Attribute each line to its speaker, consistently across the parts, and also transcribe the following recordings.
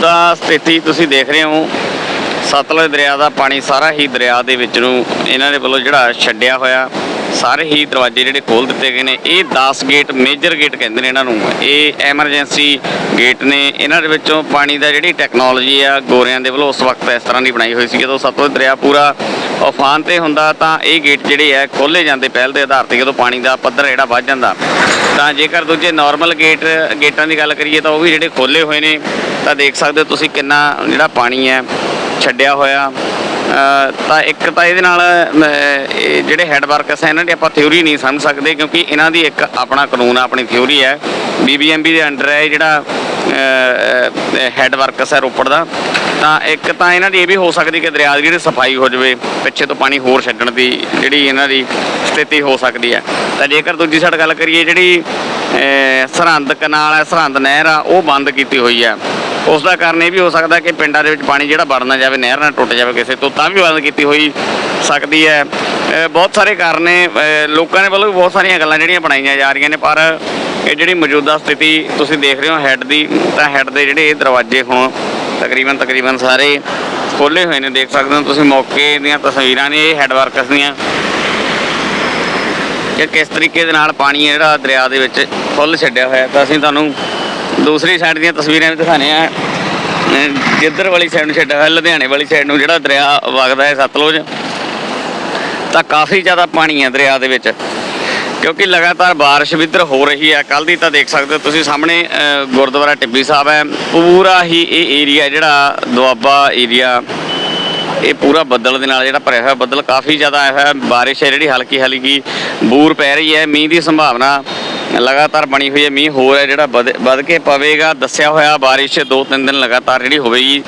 Speaker 1: ਮੌਜੂਦਾ ਸਥਿਤੀ ਤੁਸੀਂ ਦੇਖ ਰਹੇ ਹੋ। ਸਤਲੁਜ ਦਰਿਆ ਦਾ ਪਾਣੀ ਸਾਰਾ ਹੀ ਦਰਿਆ ਦੇ ਵਿੱਚ ਨੂੰ ਇਹਨਾਂ ਦੇ ਵੱਲੋਂ ਜਿਹੜਾ ਛੱਡਿਆ ਹੋਇਆ। ਸਾਰੇ ਹੀ ਦਰਵਾਜ਼ੇ ਜਿਹੜੇ ਖੋਲ ਦਿੱਤੇ ਗਏ ਨੇ। ਇਹ 10 ਗੇਟ, ਮੇਜਰ ਗੇਟ ਕਹਿੰਦੇ ਨੇ ਇਹਨਾਂ ਨੂੰ। ਇਹ ਐਮਰਜੈਂਸੀ ਗੇਟ ਨੇ। ਇਹਨਾਂ ਦੇ ਵਿੱਚੋਂ ਪਾਣੀ ਦਾ ਜਿਹੜੀ ਟੈਕਨੋਲੋਜੀ ਆ, ਗੋਰਿਆਂ ਦੇ ਵੱਲੋਂ ਉਸ ਵਕਤ ਇਸ ਤਰ੍ਹਾਂ ਦੀ ਬਣਾਈ ਹੋਈ ਸੀ। ਜਦੋਂ ਸਤਲੁਜ ਦਰਿਆ ਪੂਰਾ ਉਫਾਨ ਤੇ ਹੁੰਦਾ ਤਾਂ ਇਹ ਗੇਟ ਜਿਹੜੇ ਆ ਖੋਲੇ ਜਾਂਦੇ ਪਹਿਲ ਦੇ ਆਧਾਰ ਤੇ ਜਦੋਂ ਪਾਣੀ ਦਾ ਪੱਧਰ ਜਿਹੜਾ ਵੱਧ ਜਾਂਦਾ। ਤਾਂ ਜੇਕਰ ਦੂਜੇ ਨਾਰਮਲ ਗੇਟ, ਗੇਟਾਂ ਦੀ ਗੱਲ ਕਰੀਏ ਤਾਂ ਉਹ ਵੀ ਜਿਹੜੇ ਖੋਲੇ ਹੋਏ ਨੇ। ਤਾਂ ਦੇਖ ਸਕਦੇ ਹੋ ਤੁਸੀਂ ਕਿੰਨਾ ਜਿਹੜਾ ਪਾਣੀ ਹੈ ਛੱਡਿਆ ਹੋਇਆ। ਤਾਂ ਇੱਕ ਤਾਂ ਇਹਦੇ ਨਾਲ ਜਿਹੜੇ ਹੈਡ ਵਰਕਰਸ ਹੈ, ਇਹਨਾਂ ਦੀ ਆਪਾਂ ਥਿਊਰੀ ਨਹੀਂ ਸਮਝ ਸਕਦੇ ਕਿਉਂਕਿ ਇਹਨਾਂ ਦੀ ਇੱਕ ਆਪਣਾ ਕਾਨੂੰਨ ਆਪਣੀ ਥਿਊਰੀ ਹੈ। ਬੀਬੀਐਮਬੀ ਦੇ ਅੰਡਰ ਹੈ ਇਹ ਜਿਹੜਾ ਹੈਡ ਵਰਕਰਸ ਹੈ ਰੋਪੜ ਦਾ। ਤਾਂ ਇੱਕ ਤਾਂ ਇਹਨਾਂ ਦੀ ਇਹ ਵੀ ਹੋ ਸਕਦੀ ਕਿ ਦਰਿਆ ਦੀ ਜਿਹੜੀ ਸਫ਼ਾਈ ਹੋ ਜਾਵੇ, ਪਿੱਛੇ ਤੋਂ ਪਾਣੀ ਹੋਰ ਛੱਡਣ ਦੀ ਜਿਹੜੀ ਇਹਨਾਂ ਦੀ ਸਥਿਤੀ ਹੋ ਸਕਦੀ ਹੈ। ਤਾਂ ਜੇਕਰ ਦੂਜੀ ਸਾਈਡ ਗੱਲ ਕਰੀਏ, ਜਿਹੜੀ ਸਰਹੰਦ ਕਨਾਲ ਹੈ, ਸਰਹੰਦ ਨਹਿਰ ਆ, ਉਹ ਬੰਦ ਕੀਤੀ ਹੋਈ ਹੈ। ਉਸ ਦਾ ਕਾਰਨ ਇਹ ਵੀ ਹੋ ਸਕਦਾ ਕਿ ਪਿੰਡਾਂ ਦੇ ਵਿੱਚ ਪਾਣੀ ਜਿਹੜਾ ਵੜ ਨਾ ਜਾਵੇ, ਨਹਿਰ ਨਾ ਟੁੱਟ ਜਾਵੇ ਕਿਸੇ ਤੋਂ, ਤਾਂ ਵੀ ਬੰਦ ਕੀਤੀ ਹੋਈ ਸਕਦੀ ਹੈ। ਬਹੁਤ ਸਾਰੇ ਕਾਰਨ ਨੇ। ਲੋਕਾਂ ਦੇ ਵੱਲੋਂ ਵੀ ਬਹੁਤ ਸਾਰੀਆਂ ਗੱਲਾਂ ਜਿਹੜੀਆਂ ਬਣਾਈਆਂ ਜਾ ਰਹੀਆਂ ਨੇ, ਪਰ ਇਹ ਜਿਹੜੀ ਮੌਜੂਦਾ ਸਥਿਤੀ ਤੁਸੀਂ ਦੇਖ ਰਹੇ ਹੋ, ਹੈੱਡ ਦੀ, ਤਾਂ ਹੈੱਡ ਦੇ ਜਿਹੜੇ ਇਹ ਦਰਵਾਜ਼ੇ ਹੁਣ ਤਕਰੀਬਨ ਤਕਰੀਬਨ ਸਾਰੇ ਖੋਲੇ ਹੋਏ ਨੇ। ਦੇਖ ਸਕਦੇ ਹੋ ਤੁਸੀਂ ਮੌਕੇ ਦੀਆਂ ਤਸਵੀਰਾਂ ਨੇ, ਇਹ ਹੈੱਡ ਵਰਕਰਸ ਦੀਆਂ। ਕਿ ਕਿਸ ਤਰੀਕੇ ਦੇ ਨਾਲ ਪਾਣੀ ਜਿਹੜਾ ਦਰਿਆ ਦੇ ਵਿੱਚ ਫੁੱਲ ਛੱਡਿਆ ਹੋਇਆ ਤਾਂ ਅਸੀਂ ਤੁਹਾਨੂੰ ਦੂਸਰੀ ਸਾਈਡ ਦੀਆਂ ਤਸਵੀਰਾਂ ਵੀ ਦਿਖਾਣੇ ਆ ਜਿੱਧਰ ਵਾਲੀ ਸਾਈਡ ਨੂੰ ਛੱਡਿਆ ਹੋਇਆ, ਲੁਧਿਆਣੇ ਵਾਲੀ ਸਾਈਡ ਨੂੰ ਜਿਹੜਾ ਦਰਿਆ ਵਗਦਾ ਹੈ ਸਤਲੁਜ, ਤਾਂ ਕਾਫੀ ਜ਼ਿਆਦਾ ਪਾਣੀ ਹੈ ਦਰਿਆ ਦੇ ਵਿੱਚ। ਕਿਉਂਕਿ ਲਗਾਤਾਰ ਬਾਰਿਸ਼ ਵੀ ਇੱਧਰ ਹੋ ਰਹੀ ਹੈ। ਕੱਲ ਦੀ ਤਾਂ ਦੇਖ ਸਕਦੇ ਹੋ ਤੁਸੀਂ ਸਾਹਮਣੇ ਗੁਰਦੁਆਰਾ ਟਿੱਬੀ ਸਾਹਿਬ ਹੈ। ਪੂਰਾ ਹੀ ਇਹ ਏਰੀਆ ਜਿਹੜਾ ਦੁਆਬਾ ਏਰੀਆ ਇਹ ਪੂਰਾ ਬੱਦਲ ਦੇ ਨਾਲ ਜਿਹੜਾ ਭਰਿਆ ਹੋਇਆ ਬੱਦਲ ਕਾਫੀ ਜ਼ਿਆਦਾ ਆਇਆ ਹੋਇਆ। ਬਾਰਿਸ਼ ਹੈ ਜਿਹੜੀ ਹਲਕੀ ਹਲਕੀ ਬੂਰ ਪੈ ਰਹੀ ਹੈ। ਮੀਂਹ ਦੀ ਸੰਭਾਵਨਾ ਲਗਾਤਾਰ ਬਣੀ ਹੋਈ ਹੈ। ਮੀਂਹ ਹੋਰ ਹੈ ਜਿਹੜਾ ਵਧ ਵਧ ਕੇ ਪਵੇਗਾ। ਦੱਸਿਆ ਹੋਇਆ ਬਾਰਿਸ਼ ਦੋ ਤਿੰਨ ਦਿਨ ਲਗਾਤਾਰ ਜਿਹੜੀ ਹੋਵੇਗੀ।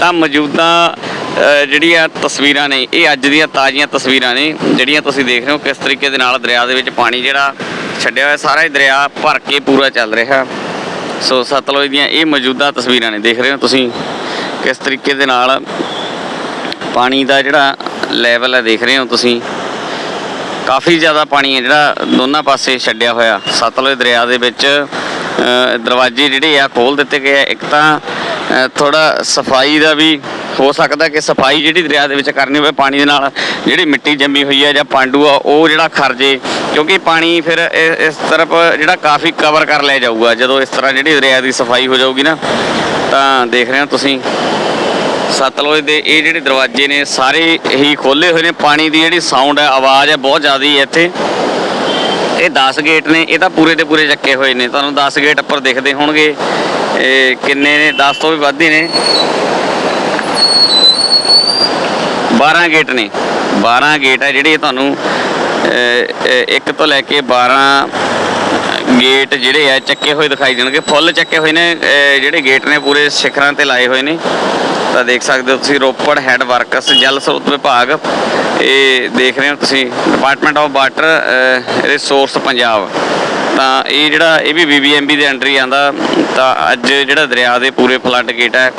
Speaker 1: ਤਾਂ ਮੌਜੂਦਾ ਅ, ਜਿਹੜੀਆਂ ਤਸਵੀਰਾਂ ਨੇ ਇਹ ਅੱਜ ਦੀਆਂ ਤਾਜ਼ੀਆਂ ਤਸਵੀਰਾਂ ਨੇ ਜਿਹੜੀਆਂ ਤੁਸੀਂ ਦੇਖ ਰਹੇ ਹੋ ਕਿਸ ਤਰੀਕੇ ਦੇ ਨਾਲ ਦਰਿਆ ਦੇ ਵਿੱਚ ਪਾਣੀ ਜਿਹੜਾ ਛੱਡਿਆ ਹੋਇਆ ਸਾਰਾ ਹੀ ਦਰਿਆ ਭਰ ਕੇ ਪੂਰਾ ਚੱਲ ਰਿਹਾ। ਸੋ ਸਤਲੁਜ ਦੀਆਂ ਇਹ ਮੌਜੂਦਾ ਤਸਵੀਰਾਂ ਨੇ। ਦੇਖ ਰਹੇ ਹੋ ਤੁਸੀਂ ਕਿਸ ਤਰੀਕੇ ਦੇ ਨਾਲ ਪਾਣੀ ਦਾ ਜਿਹੜਾ ਲੈਵਲ ਹੈ ਦੇਖ ਰਹੇ ਹੋ ਤੁਸੀਂ। ਕਾਫੀ ਜ਼ਿਆਦਾ ਪਾਣੀ ਹੈ ਜਿਹੜਾ ਦੋਨਾਂ ਪਾਸੇ ਛੱਡਿਆ ਹੋਇਆ। ਸਤਲੁਜ ਦਰਿਆ ਦੇ ਵਿੱਚ ਦਰਵਾਜ਼ੇ ਜਿਹੜੇ ਆ ਖੋਲ ਦਿੱਤੇ ਗਏ ਆ। ਇੱਕ ਤਾਂ ਥੋੜਾ ਸਫ਼ਾਈ ਦਾ ਵੀ ਹੋ ਸਕਦਾ ਕਿ ਸਫ਼ਾਈ ਜਿਹੜੀ ਦਰਿਆ ਦੇ ਵਿੱਚ ਕਰਨੀ ਹੋਵੇ, ਪਾਣੀ ਦੇ ਨਾਲ ਜਿਹੜੀ ਮਿੱਟੀ ਜੰਮੀ ਹੋਈ ਹੈ ਜਾਂ ਪਾਂਡੂ ਆ, ਉਹ ਜਿਹੜਾ ਖਰਜੇ ਕਿਉਂਕਿ ਪਾਣੀ ਫਿਰ ਇਸ ਤਰਫ ਜਿਹੜਾ ਕਾਫੀ ਕਵਰ ਕਰ ਲਿਆ ਜਾਊਗਾ। ਜਦੋਂ ਇਸ ਤਰ੍ਹਾਂ ਜਿਹੜੀ ਦਰਿਆ ਦੀ ਸਫ਼ਾਈ ਹੋ ਜਾਊਗੀ ਨਾ, ਤਾਂ ਦੇਖ ਰਹੇ ਹੋ ਤੁਸੀਂ। ਸਤਲੁਜ ਦੇ ਇਹ ਜਿਹੜੇ ਦਰਵਾਜ਼ੇ ਨੇ, ਸਾਰੇ ਹੀ ਖੋਲੇ ਹੋਏ ਨੇ। ਪਾਣੀ ਦੀ ਜਿਹੜੀ ਸਾਊਂਡ ਹੈ, ਆਵਾਜ਼ ਹੈ, ਬਹੁਤ ਜ਼ਿਆਦਾ ਹੈ ਇੱਥੇ। ਇਹ 10 ਗੇਟ ਨੇ, ਇਹ ਤਾਂ ਪੂਰੇ ਦੇ ਪੂਰੇ ਚੱਕੇ ਹੋਏ ਨੇ। ਤੁਹਾਨੂੰ 10 ਗੇਟ ਉੱਪਰ ਦਿਖਦੇ ਹੋਣਗੇ। ਇਹ ਕਿੰਨੇ ਨੇ? 10 ਤੋਂ ਵੀ ਵੱਧ ਹੀ ਨੇ। 12 ਗੇਟ ਨੇ। 12 ਗੇਟ ਹੈ ਜਿਹੜੇ ਤੁਹਾਨੂੰ ਇੱਕ ਤੋਂ ਲੈ ਕੇ 12 ਗੇਟ ਜਿਹੜੇ ਆ, ਚੱਕੇ ਹੋਏ ਦਿਖਾਈ ਦੇਣਗੇ। ਫੁੱਲ ਚੱਕੇ ਹੋਏ ਨੇ ਜਿਹੜੇ ਗੇਟ ਨੇ, ਪੂਰੇ ਸਿਖਰਾਂ ਤੇ ਲਾਏ ਹੋਏ ਨੇ। ਤਾਂ ਦੇਖ ਸਕਦੇ ਹੋ ਤੁਸੀਂ ਰੋਪੜ ਹੈੱਡ ਵਰਕਸ ਜਲ ਸਰੋਤ ਵਿਭਾਗ। ਇਹ ਦੇਖ ਰਹੇ ਹੋ ਤੁਸੀਂ department of water resource Punjab. ਤਾਂ ਇਹ ਜਿਹੜਾ, ਇਹ ਵੀ ਬੀਬੀਐਮਬੀ ਦੇ ਅੰਡਰ ਹੀ ਆਂਦਾ ਤਾਂ ਅੱਜ ਜਿਹੜਾ ਦਰਿਆ ਦੇ ਪੂਰੇ ਫਲੱਡ ਗੇਟ ਹੈ,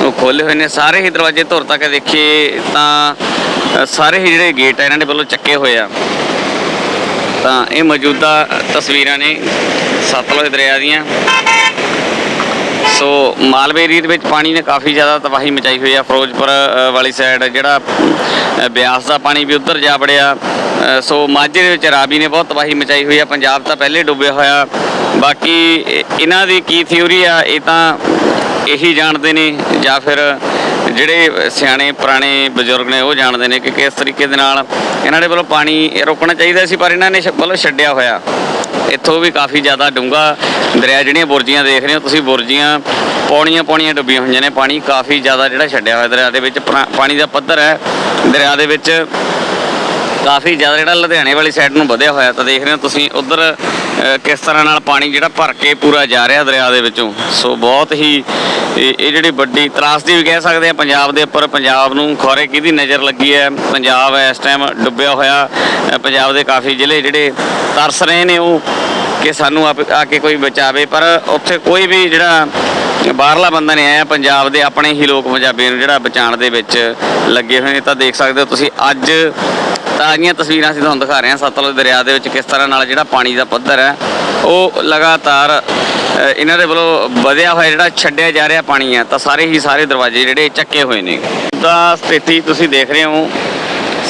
Speaker 1: ਉਹ ਖੋਲੇ ਹੋਏ ਨੇ। ਸਾਰੇ ਹੀ ਦਰਵਾਜ਼ੇ ਧੁਰ ਤੱਕ ਦੇਖੀਏ ਤਾਂ, ਸਾਰੇ ਹੀ ਜਿਹੜੇ ਗੇਟ ਆ, ਇਹਨਾਂ ਦੇ ਵੱਲੋਂ ਚੱਕੇ ਹੋਏ ਆ। ਤਾਂ ਇਹ ਮੌਜੂਦਾ ਤਸਵੀਰਾਂ ਨੇ ਸਤਲੁਜ ਦਰਿਆ ਦੀਆਂ। ਸੋ ਮਾਲਵੇ ਏਰੀਏ ਦੇ ਵਿੱਚ ਪਾਣੀ ਨੇ ਕਾਫੀ ਜ਼ਿਆਦਾ ਤਬਾਹੀ ਮਚਾਈ ਹੋਈ ਆ। ਫਿਰੋਜ਼ਪੁਰ ਵਾਲੀ ਸਾਈਡ ਜਿਹੜਾ ਬਿਆਸ ਦਾ ਪਾਣੀ ਵੀ ਉੱਧਰ ਜਾ ਵੜਿਆ। ਸੋ ਮਾਝੇ ਦੇ ਵਿੱਚ ਰਾਵੀ ਨੇ ਬਹੁਤ ਤਬਾਹੀ ਮਚਾਈ ਹੋਈ ਆ। ਪੰਜਾਬ ਤਾਂ ਪਹਿਲੇ ਡੁੱਬਿਆ ਹੋਇਆ। ਬਾਕੀ ਇਹਨਾਂ ਦੀ ਕੀ ਥਿਊਰੀ ਆ, ਇਹ ਤਾਂ ਇਹੀ ਜਾਣਦੇ ਨੇ ਜਾਂ ਫਿਰ ਜਿਹੜੇ ਸਿਆਣੇ, ਪੁਰਾਣੇ ਬਜ਼ੁਰਗ ਨੇ ਉਹ ਜਾਣਦੇ ਨੇ ਕਿ ਕਿਸ ਤਰੀਕੇ ਦੇ ਨਾਲ ਇਹਨਾਂ ਦੇ ਵੱਲੋਂ ਪਾਣੀ ਰੋਕਣਾ ਚਾਹੀਦਾ ਸੀ, ਪਰ ਇਹਨਾਂ ਨੇ ਸ਼- ਵੱਲੋਂ ਛੱਡਿਆ ਹੋਇਆ। ਇੱਥੋਂ ਵੀ ਕਾਫੀ ਜ਼ਿਆਦਾ ਡੂੰਘਾ ਦਰਿਆ ਜਿਹੜੀਆਂ ਬੁਰਜੀਆਂ ਦੇਖ ਰਹੇ ਹੋ ਤੁਸੀਂ, ਬੁਰਜੀਆਂ ਪੌਣੀਆਂ ਪੌਣੀਆਂ ਡੁੱਬੀਆਂ ਹੋਈਆਂ ਨੇ, ਪਾਣੀ ਕਾਫੀ ਜ਼ਿਆਦਾ ਜਿਹੜਾ ਛੱਡਿਆ ਹੋਇਆ ਦਰਿਆ ਦੇ ਵਿੱਚ, ਪਰਾ- ਪਾਣੀ ਦਾ ਪੱਧਰ ਹੈ। ਦਰਿਆ ਦੇ ਵਿੱਚ ਕਾਫੀ ਜ਼ਿਆਦਾ ਜਿਹੜਾ ਲੁਧਿਆਣੇ ਵਾਲੀ ਸਾਈਡ ਨੂੰ ਵਧਿਆ ਹੋਇਆ, ਤਾਂ ਦੇਖ ਰਹੇ ਹੋ ਤੁਸੀਂ ਉਧਰ ਕਿਸ ਤਰ੍ਹਾਂ ਨਾਲ ਪਾਣੀ ਜਿਹੜਾ ਭਰ ਕੇ ਪੂਰਾ ਜਾ ਰਿਹਾ ਦਰਿਆ ਦੇ ਵਿੱਚੋਂ। ਸੋ ਬਹੁਤ ਹੀ, ਇਹ ਜਿਹੜੀ ਵੱਡੀ ਤਰਾਸਦੀ ਵੀ ਕਹਿ ਸਕਦੇ ਆ ਪੰਜਾਬ ਦੇ ਉੱਪਰ ਪੰਜਾਬ ਨੂੰ ਖੋਰੇ ਕਿਹਦੀ ਨਜ਼ਰ ਲੱਗੀ ਹੈ। ਪੰਜਾਬ ਇਸ ਟਾਈਮ ਡੁੱਬਿਆ ਹੋਇਆ ਪੰਜਾਬ ਦੇ ਕਾਫੀ ਜ਼ਿਲ੍ਹੇ ਜਿਹੜੇ ਤਰਸ ਰਹੇ ਨੇ ਉਹ, ਕਿ ਸਾਨੂੰ ਆਪ- ਆ ਕੇ ਕੋਈ ਬਚਾਵੇ। ਪਰ ਉੱਥੇ ਕੋਈ ਵੀ ਜਿਹੜਾ ਬਾਹਰਲਾ ਬੰਦਾ ਨਹੀਂ ਆਇਆ, ਪੰਜਾਬ ਦੇ ਆਪਣੇ ਹੀ ਲੋਕ ਪੰਜਾਬੀਆਂ ਨੂੰ ਜਿਹੜਾ ਬਚਾਉਣ ਦੇ ਵਿੱਚ ਲੱਗੇ ਹੋਏ ਨੇ। ਤਾਂ ਦੇਖ ਸਕਦੇ ਹੋ ਤੁਸੀਂ ਅੱਜ ਤਾਂ ਤਾਜ਼ੀਆਂ ਤਸਵੀਰਾਂ ਅਸੀਂ ਤੁਹਾਨੂੰ ਦਿਖਾ ਰਹੇ ਹਾਂ। ਸਤਲੁਜ ਦਰਿਆ ਦੇ ਵਿੱਚ ਕਿਸ ਤਰ੍ਹਾਂ ਨਾਲ ਜਿਹੜਾ ਪਾਣੀ ਦਾ ਪੱਧਰ ਹੈ, ਉਹ ਲਗਾਤਾਰ ਇਹਨਾਂ ਦੇ ਵੱਲੋਂ ਵਧਿਆ ਹੋਇਆ ਜਿਹੜਾ ਛੱਡਿਆ ਜਾ ਰਿਹਾ ਪਾਣੀ ਹੈ, ਤਾਂ ਸਾਰੇ ਹੀ ਸਾਰੇ ਦਰਵਾਜ਼ੇ ਜਿਹੜੇ ਚੱਕੇ ਹੋਏ ਨੇ। ਤਾਂ ਸਥਿਤੀ ਤੁਸੀਂ ਦੇਖ ਰਹੇ ਹੋ,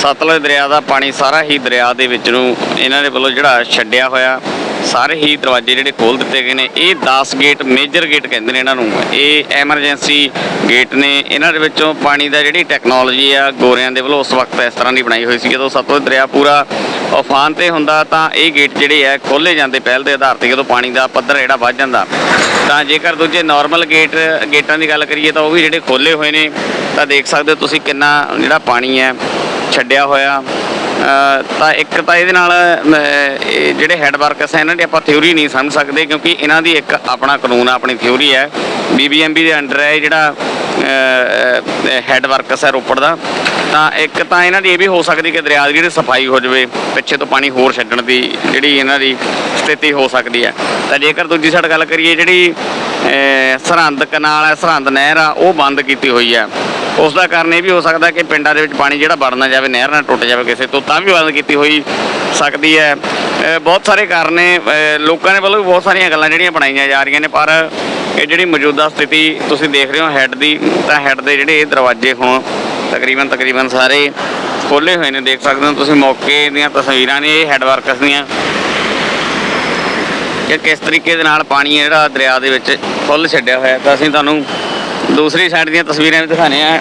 Speaker 1: ਸਤਲੁਜ ਦਰਿਆ ਦਾ ਪਾਣੀ ਸਾਰਾ ਹੀ ਦਰਿਆ ਦੇ ਵਿੱਚ ਨੂੰ ਇਹਨਾਂ ਦੇ ਵੱਲੋਂ ਜਿਹੜਾ ਛੱਡਿਆ ਹੋਇਆ। ਸਾਰੇ ਹੀ ਦਰਵਾਜ਼ੇ ਜਿਹੜੇ ਖੋਲ ਦਿੱਤੇ ਗਏ ਨੇ। ਇਹ 10 ਗੇਟ ਮੇਜਰ ਗੇਟ ਕਹਿੰਦੇ ਨੇ ਇਹਨਾਂ ਨੂੰ। ਇਹ ਐਮਰਜੈਂਸੀ ਗੇਟ ਨੇ। ਇਹਨਾਂ ਦੇ ਵਿੱਚੋਂ ਪਾਣੀ ਦਾ ਜਿਹੜੀ ਟੈਕਨੋਲੋਜੀ ਆ, ਗੋਰਿਆਂ ਦੇ ਵੱਲੋਂ ਉਸ ਵਕਤ ਇਸ ਤਰ੍ਹਾਂ ਦੀ ਬਣਾਈ ਹੋਈ ਸੀ ਜਦੋਂ ਸਤਲੁਜ ਦਰਿਆ ਪੂਰਾ ਉਫਾਨ ਤੇ ਹੁੰਦਾ, ਤਾਂ ਇਹ ਗੇਟ ਜਿਹੜੇ ਆ ਖੋਲੇ ਜਾਂਦੇ ਪਹਿਲ ਦੇ ਆਧਾਰ ਤੇ ਜਦੋਂ ਪਾਣੀ ਦਾ ਪੱਧਰ ਜਿਹੜਾ ਵੱਧ ਜਾਂਦਾ। ਤਾਂ ਜੇਕਰ ਦੂਜੇ ਨਾਰਮਲ ਗੇਟ ਗੇਟਾਂ ਦੀ ਗੱਲ ਕਰੀਏ, ਤਾਂ ਉਹ ਵੀ ਜਿਹੜੇ ਖੋਲੇ ਹੋਏ ਨੇ, ਤਾਂ ਦੇਖ ਸਕਦੇ ਹੋ ਤੁਸੀਂ ਕਿੰਨਾ ਜਿਹੜਾ ਪਾਣੀ ਹੈ, ਛੱਡਿਆ ਹੋਇਆ। ਤਾਂ ਇੱਕ ਤਾਂ ਇਹਦੇ ਨਾਲ ਜਿਹੜੇ ਹੈਡ ਵਰਕਰਸ ਹੈ ਇਹਨਾਂ ਦੀ ਆਪਾਂ ਥਿਊਰੀ ਨਹੀਂ ਸਮਝ ਸਕਦੇ ਕਿਉਂਕਿ ਇਹਨਾਂ ਦੀ ਇੱਕ ਆਪਣਾ ਕਾਨੂੰਨ ਆਪਣੀ ਥਿਊਰੀ ਹੈ। ਬੀਬੀਐਮਬੀ ਦੇ ਅੰਡਰ ਹੈ ਇਹ ਜਿਹੜਾ ਹੈਡ ਵਰਕਸ ਹੈ ਰੋਪੜ ਦਾ। ਤਾਂ ਇੱਕ ਤਾਂ ਇਹਨਾਂ ਦੀ ਇਹ ਵੀ ਹੋ ਸਕਦੀ ਕਿ ਦਰਿਆ ਦੀ ਜਿਹੜੀ ਸਫ਼ਾਈ ਹੋ ਜਾਵੇ ਪਿੱਛੇ ਤੋਂ ਪਾਣੀ ਹੋਰ ਛੱਡਣ ਦੀ ਜਿਹੜੀ ਇਹਨਾਂ ਦੀ ਸਥਿਤੀ ਹੋ ਸਕਦੀ ਹੈ। ਤਾਂ ਜੇਕਰ ਦੂਜੀ ਸਾਈਡ ਗੱਲ ਕਰੀਏ ਜਿਹੜੀ ਅ, ਸਰਹੰਦ ਕਨਾਲ ਹੈ ਸਰਹੰਦ ਨਹਿਰ ਆ ਉਹ ਬੰਦ ਕੀਤੀ ਹੋਈ ਹੈ। ਉਸ ਦਾ ਕਾਰਨ ਇਹ ਵੀ ਹੋ ਸਕਦਾ ਕਿ ਪਿੰਡਾਂ ਦੇ ਵਿੱਚ ਪਾਣੀ ਜਿਹੜਾ ਵੜ ਨਾ ਜਾਵੇ, ਨਹਿਰ ਨਾ ਟੁੱਟ ਜਾਵੇ ਕਿਸੇ ਤੋਂ, ਤਾਂ ਵੀ ਬੰਦ ਕੀਤੀ ਹੋਈ ਸਕਦੀ ਹੈ। ਬਹੁਤ ਸਾਰੇ ਕਾਰਨ ਨੇ ਲੋਕਾਂ ਦੇ ਵੱਲੋਂ ਵੀ ਬਹੁਤ ਸਾਰੀਆਂ ਗੱਲਾਂ ਜਿਹੜੀਆਂ ਬਣਾਈਆਂ ਜਾ ਰਹੀਆਂ ਨੇ, ਪਰ ਇਹ ਜਿਹੜੀ ਮੌਜੂਦਾ ਸਥਿਤੀ ਤੁਸੀਂ ਦੇਖ ਰਹੇ ਹੋ ਹੈੱਡ ਦੀ, ਤਾਂ ਹੈੱਡ ਦੇ ਜਿਹੜੇ ਇਹ ਦਰਵਾਜ਼ੇ ਹੁਣ ਤਕਰੀਬਨ ਤਕਰੀਬਨ ਸਾਰੇ ਖੋਲੇ ਹੋਏ ਨੇ, ਦੇਖ ਸਕਦੇ ਹੋ ਤੁਸੀਂ ਮੌਕੇ ਦੀਆਂ ਤਸਵੀਰਾਂ ਨੇ, ਇਹ ਹੈੱਡ ਵਰਕਰਸ ਦੀਆਂ। ਕਿ ਕਿਸ ਤਰੀਕੇ ਦੇ ਨਾਲ ਪਾਣੀ ਹੈ ਜਿਹੜਾ ਦਰਿਆ ਦੇ ਵਿੱਚ ਫੁੱਲ ਛੱਡਿਆ ਹੋਇਆ ਤਾਂ ਅਸੀਂ ਤੁਹਾਨੂੰ ਦੂਸਰੀ ਸਾਈਡ ਦੀਆਂ ਤਸਵੀਰਾਂ ਵੀ ਦਿਖਾਣੇ ਆ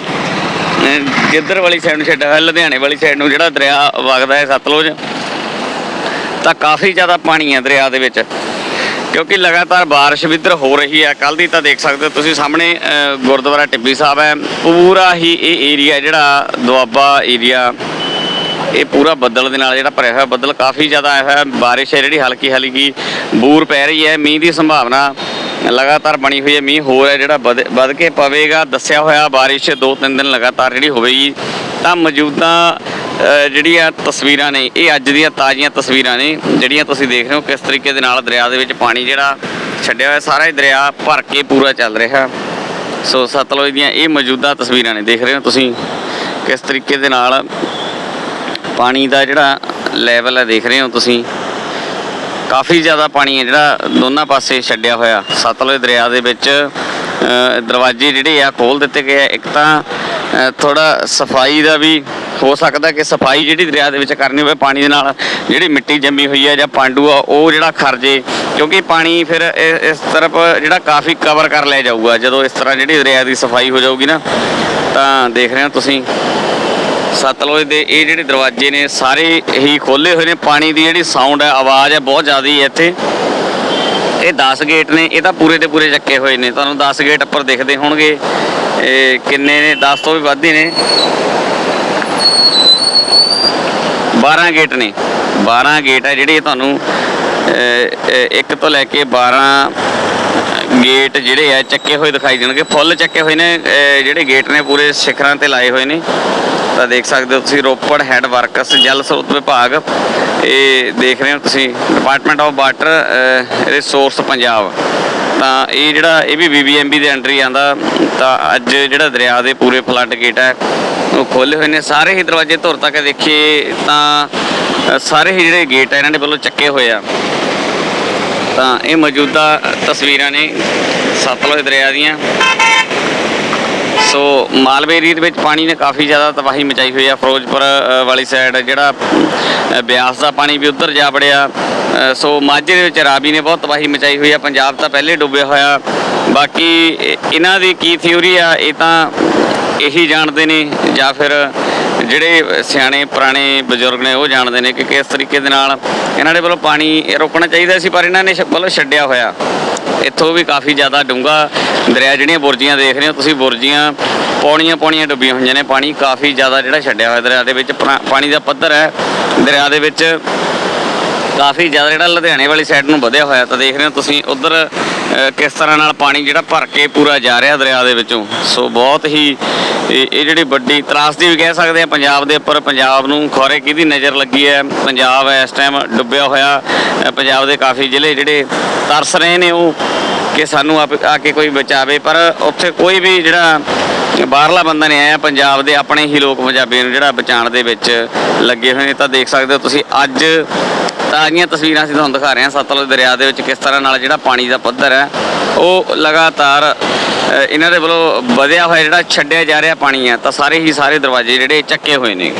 Speaker 1: ਜਿੱਧਰ ਵਾਲੀ ਸਾਈਡ ਨੂੰ ਛੱਡਿਆ ਹੋਇਆ, ਲੁਧਿਆਣੇ ਵਾਲੀ ਸਾਈਡ ਨੂੰ ਜਿਹੜਾ ਦਰਿਆ ਵਗਦਾ ਹੈ ਸਤਲੁਜ, ਤਾਂ ਕਾਫੀ ਜ਼ਿਆਦਾ ਪਾਣੀ ਹੈ ਦਰਿਆ ਦੇ ਵਿੱਚ। ਕਿਉਂਕਿ ਲਗਾਤਾਰ ਬਾਰਿਸ਼ ਵੀ ਇੱਧਰ ਹੋ ਰਹੀ ਹੈ। ਕੱਲ ਦੀ ਤਾਂ ਦੇਖ ਸਕਦੇ ਹੋ ਤੁਸੀਂ ਸਾਹਮਣੇ ਗੁਰਦੁਆਰਾ ਟਿੱਬੀ ਸਾਹਿਬ ਹੈ। ਪੂਰਾ ਹੀ ਇਹ ਏਰੀਆ ਜਿਹੜਾ ਦੁਆਬਾ ਏਰੀਆ ਇਹ ਪੂਰਾ ਬੱਦਲ ਦੇ ਨਾਲ ਜਿਹੜਾ ਭਰਿਆ ਹੋਇਆ ਬੱਦਲ ਕਾਫੀ ਜ਼ਿਆਦਾ ਆਇਆ ਹੋਇਆ। ਬਾਰਿਸ਼ ਹੈ ਜਿਹੜੀ ਹਲਕੀ ਹਲਕੀ ਬੂਰ ਪੈ ਰਹੀ ਹੈ। ਮੀਂਹ ਦੀ ਸੰਭਾਵਨਾ ਲਗਾਤਾਰ ਬਣੀ ਹੋਈ ਹੈ, ਮੀਂਹ ਹੋਰ ਹੈ, ਜਿਹੜਾ ਵਧ ਵਧ ਕੇ ਪਵੇਗਾ, ਦੱਸਿਆ ਹੋਇਆ ਬਾਰਿਸ਼ ਦੋ ਤਿੰਨ ਦਿਨ ਲਗਾਤਾਰ ਜਿਹੜੀ ਹੋਵੇਗੀ, ਤਾਂ ਮੌਜੂਦਾ ਜਿਹੜੀਆਂ ਤਸਵੀਰਾਂ ਨੇ, ਇਹ ਅੱਜ ਦੀਆਂ ਤਾਜ਼ੀਆਂ ਤਸਵੀਰਾਂ ਨੇ, ਜਿਹੜੀਆਂ ਤੁਸੀਂ ਦੇਖ ਰਹੇ ਹੋ, ਕਿਸ ਤਰੀਕੇ ਦੇ ਨਾਲ ਦਰਿਆ ਦੇ ਵਿੱਚ ਪਾਣੀ ਜਿਹੜਾ ਛੱਡਿਆ ਹੋਇਆ, ਸਾਰਾ ਹੀ ਦਰਿਆ ਭਰ ਕੇ ਪੂਰਾ ਚੱਲ ਰਿਹਾ। ਸੋ ਸਤਲੁਜ ਦੀਆਂ ਇਹ ਮੌਜੂਦਾ ਤਸਵੀਰਾਂ ਨੇ, ਦੇਖ ਰਹੇ ਹੋ ਤੁਸੀਂ, ਕਿਸ ਤਰੀਕੇ ਦੇ ਨਾਲ ਪਾਣੀ ਦਾ ਜਿਹੜਾ ਲੈਵਲ ਹੈ, ਦੇਖ ਰਹੇ ਹੋ ਤੁਸੀਂ। ਕਾਫੀ ਜ਼ਿਆਦਾ ਪਾਣੀ ਹੈ ਜਿਹੜਾ ਦੋਨਾਂ ਪਾਸੇ ਛੱਡਿਆ ਹੋਇਆ। ਸਤਲੁਜ ਦਰਿਆ ਦੇ ਵਿੱਚ ਦਰਵਾਜ਼ੇ ਜਿਹੜੇ ਆ ਖੋਲ ਦਿੱਤੇ ਗਏ ਆ। ਇੱਕ ਤਾਂ ਥੋੜਾ ਸਫ਼ਾਈ ਦਾ ਵੀ ਹੋ ਸਕਦਾ ਕਿ ਸਫ਼ਾਈ ਜਿਹੜੀ ਦਰਿਆ ਦੇ ਵਿੱਚ ਕਰਨੀ ਹੋਵੇ ਪਾਣੀ ਦੇ ਨਾਲ, ਜਿਹੜੀ ਮਿੱਟੀ ਜੰਮੀ ਹੋਈ ਹੈ ਜਾਂ ਪਾਂਡੂ ਆ, ਉਹ ਜਿਹੜਾ ਖਰਜੇ ਕਿਉਂਕਿ ਪਾਣੀ ਫਿਰ ਇਸ ਤਰਫ ਜਿਹੜਾ ਕਾਫੀ ਕਵਰ ਕਰ ਲਿਆ ਜਾਊਗਾ। ਜਦੋਂ ਇਸ ਤਰ੍ਹਾਂ ਜਿਹੜੀ ਦਰਿਆ ਦੀ ਸਫ਼ਾਈ ਹੋ ਜਾਊਗੀ ਨਾ, ਤਾਂ ਦੇਖ ਰਹੇ ਹੋ ਤੁਸੀਂ। ਸਤਲੁਜ ਦੇ ਇਹ ਜਿਹੜੇ ਦਰਵਾਜ਼ੇ ਨੇ ਸਾਰੇ ਹੀ ਖੋਲੇ ਹੋਏ ਨੇ। ਪਾਣੀ ਦੀ ਜਿਹੜੀ ਸਾਊਂਡ ਹੈ ਆਵਾਜ਼ ਹੈ ਬਹੁਤ ਜ਼ਿਆਦਾ ਹੈ ਇੱਥੇ। ਇਹ 10 ਗੇਟ ਨੇ ਇਹ ਤਾਂ ਪੂਰੇ ਦੇ ਪੂਰੇ ਚੱਕੇ ਹੋਏ ਨੇ। ਤੁਹਾਨੂੰ 10 ਗੇਟ ਉੱਪਰ ਦਿਖਦੇ ਹੋਣਗੇ। ਇਹ ਕਿੰਨੇ ਨੇ 10 ਤੋਂ ਵੀ ਵੱਧ ਹੀ ਨੇ। 12 ਗੇਟ ਨੇ। 12 ਗੇਟ ਹੈ ਜਿਹੜੇ ਤੁਹਾਨੂੰ ਅਹ, ਇੱਕ ਤੋਂ ਲੈ ਕੇ 12 ਗੇਟ ਜਿਹੜੇ ਆ ਚੱਕੇ ਹੋਏ ਦਿਖਾਈ ਦੇਣਗੇ। ਫੁੱਲ ਚੱਕੇ ਹੋਏ ਨੇ ਜਿਹੜੇ ਗੇਟ ਨੇ ਪੂਰੇ ਸਿਖਰਾਂ ਤੇ ਲਾਏ ਹੋਏ ਨੇ। ਤਾਂ ਦੇਖ ਸਕਦੇ ਹੋ ਤੁਸੀਂ ਰੋਪੜ ਹੈੱਡ ਵਰਕਸ ਜਲ ਸਰੋਤ ਵਿਭਾਗ। ਇਹ ਦੇਖ ਰਹੇ ਹੋ ਤੁਸੀਂ department of water resource Punjab. ਤਾਂ ਇਹ ਜਿਹੜਾ, ਇਹ ਵੀ ਬੀਬੀਐਮਬੀ ਦੇ ਅੰਡਰ ਹੀ ਆਂਦਾ ਤਾਂ ਅੱਜ ਜਿਹੜਾ ਦਰਿਆ ਦੇ ਪੂਰੇ ਫਲੱਡ ਗੇਟ ਹੈ ਉਹ ਖੋਲੇ ਹੋਏ ਨੇ। ਸਾਰੇ ਹੀ ਦਰਵਾਜ਼ੇ ਧੁਰ ਤੱਕ ਦੇਖੀਏ ਤਾਂ ਸਾਰੇ ਹੀ ਜਿਹੜੇ ਗੇਟ ਆ, ਇਹਨਾਂ ਦੇ ਵੱਲੋਂ ਚੱਕੇ ਹੋਏ ਆ। ਤਾਂ ਇਹ ਮੌਜੂਦਾ ਤਸਵੀਰਾਂ ਨੇ ਸਤਲੁਜ ਦਰਿਆ ਦੀਆਂ। ਸੋ ਮਾਲਵੇ ਏਰੀਏ ਦੇ ਵਿੱਚ ਪਾਣੀ ਨੇ ਕਾਫੀ ਜ਼ਿਆਦਾ ਤਬਾਹੀ ਮਚਾਈ ਹੋਈ ਆ। ਫਿਰੋਜ਼ਪੁਰ ਵਾਲੀ ਸਾਈਡ ਜਿਹੜਾ ਬਿਆਸ ਦਾ ਪਾਣੀ ਵੀ ਉੱਧਰ ਜਾ ਵੜਿਆ। ਸੋ ਮਾਝੇ ਦੇ ਵਿੱਚ ਰਾਵੀ ਨੇ ਬਹੁਤ ਤਬਾਹੀ ਮਚਾਈ ਹੋਈ ਆ। ਪੰਜਾਬ ਤਾਂ ਪਹਿਲੇ ਡੁੱਬਿਆ ਹੋਇਆ। ਬਾਕੀ ਇਹਨਾਂ ਦੀ ਕੀ ਥਿਊਰੀ ਆ, ਇਹ ਤਾਂ ਇਹੀ ਜਾਣਦੇ ਨੇ ਜਾਂ ਫਿਰ ਜਿਹੜੇ ਸਿਆਣੇ, ਪੁਰਾਣੇ ਬਜ਼ੁਰਗ ਨੇ ਉਹ ਜਾਣਦੇ ਨੇ ਕਿ ਕਿਸ ਤਰੀਕੇ ਦੇ ਨਾਲ ਇਹਨਾਂ ਦੇ ਵੱਲੋਂ ਪਾਣੀ ਰੋਕਣਾ ਚਾਹੀਦਾ ਸੀ, ਪਰ ਇਹਨਾਂ ਨੇ ਸ਼- ਵੱਲੋਂ ਛੱਡਿਆ ਹੋਇਆ। ਇੱਥੋਂ ਵੀ ਕਾਫੀ ਜ਼ਿਆਦਾ ਡੂੰਘਾ ਦਰਿਆ ਜਿਹੜੀਆਂ ਬੁਰਜੀਆਂ ਦੇਖ ਰਹੇ ਹੋ ਤੁਸੀਂ, ਬੁਰਜੀਆਂ ਪੌਣੀਆਂ ਪੌਣੀਆਂ ਡੁੱਬੀਆਂ ਹੋਈਆਂ ਨੇ, ਪਾਣੀ ਕਾਫੀ ਜ਼ਿਆਦਾ ਜਿਹੜਾ ਛੱਡਿਆ ਹੋਇਆ ਦਰਿਆ ਦੇ ਵਿੱਚ, ਪਰਾ- ਪਾਣੀ ਦਾ ਪੱਧਰ ਹੈ। ਦਰਿਆ ਦੇ ਵਿੱਚ ਕਾਫੀ ਜ਼ਿਆਦਾ ਜਿਹੜਾ ਲੁਧਿਆਣੇ ਵਾਲੀ ਸਾਈਡ ਨੂੰ ਵਧਿਆ ਹੋਇਆ, ਤਾਂ ਦੇਖ ਰਹੇ ਹੋ ਤੁਸੀਂ ਉਧਰ ਕਿਸ ਤਰ੍ਹਾਂ ਨਾਲ ਪਾਣੀ ਜਿਹੜਾ ਭਰ ਕੇ ਪੂਰਾ ਜਾ ਰਿਹਾ ਦਰਿਆ ਦੇ ਵਿੱਚੋਂ। ਸੋ ਬਹੁਤ ਹੀ, ਇਹ ਜਿਹੜੀ ਵੱਡੀ ਤਰਾਸਦੀ ਵੀ ਕਹਿ ਸਕਦੇ ਆ ਪੰਜਾਬ ਦੇ ਉੱਪਰ ਪੰਜਾਬ ਨੂੰ ਖੋਰੇ ਕਿਹਦੀ ਨਜ਼ਰ ਲੱਗੀ ਹੈ। ਪੰਜਾਬ ਇਸ ਟਾਈਮ ਡੁੱਬਿਆ ਹੋਇਆ ਪੰਜਾਬ ਦੇ ਕਾਫੀ ਜ਼ਿਲ੍ਹੇ ਜਿਹੜੇ ਤਰਸ ਰਹੇ ਨੇ ਉਹ, ਕਿ ਸਾਨੂੰ ਆਪ- ਆ ਕੇ ਕੋਈ ਬਚਾਵੇ। ਪਰ ਉੱਥੇ ਕੋਈ ਵੀ ਜਿਹੜਾ ਬਾਹਰਲਾ ਬੰਦਾ ਨਹੀਂ ਆਇਆ, ਪੰਜਾਬ ਦੇ ਆਪਣੇ ਹੀ ਲੋਕ ਪੰਜਾਬੀਆਂ ਨੂੰ ਜਿਹੜਾ ਬਚਾਉਣ ਦੇ ਵਿੱਚ ਲੱਗੇ ਹੋਏ ਨੇ। ਤਾਂ ਦੇਖ ਸਕਦੇ ਹੋ ਤੁਸੀਂ, ਅੱਜ ਤਾਜ਼ੀਆਂ ਤਸਵੀਰਾਂ ਅਸੀਂ ਤੁਹਾਨੂੰ ਦਿਖਾ ਰਹੇ ਹਾਂ। ਸਤਲੁਜ ਦਰਿਆ ਦੇ ਵਿੱਚ ਕਿਸ ਤਰ੍ਹਾਂ ਨਾਲ ਜਿਹੜਾ ਪਾਣੀ ਦਾ ਪੱਧਰ ਹੈ, ਉਹ ਲਗਾਤਾਰ ਇਹਨਾਂ ਦੇ ਵੱਲੋਂ ਵਧਿਆ ਹੋਇਆ ਜਿਹੜਾ ਛੱਡਿਆ ਜਾ ਰਿਹਾ ਪਾਣੀ ਹੈ, ਤਾਂ ਸਾਰੇ ਹੀ ਸਾਰੇ ਦਰਵਾਜ਼ੇ ਜਿਹੜੇ ਚੱਕੇ ਹੋਏ ਨੇ।